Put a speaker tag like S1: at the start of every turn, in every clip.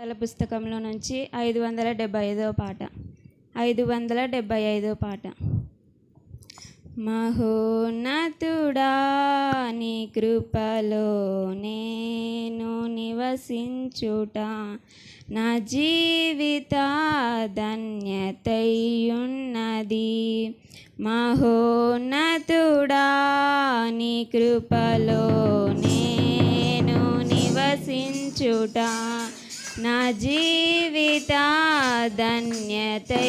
S1: పాటల పుస్తకంలో నుంచి ఐదు వందల డెబ్బై ఐదో పాట. ఐదు వందల డెబ్బై ఐదో పాట. మహోన్నతుడా నీ కృపలో నేను నివసించుట నా జీవిత ధన్యతయున్నది మహోన్నతుడా నీ కృపలో నేను నివసించుట నా జీవిత ధన్యతయున్నది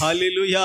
S2: హలిలుయా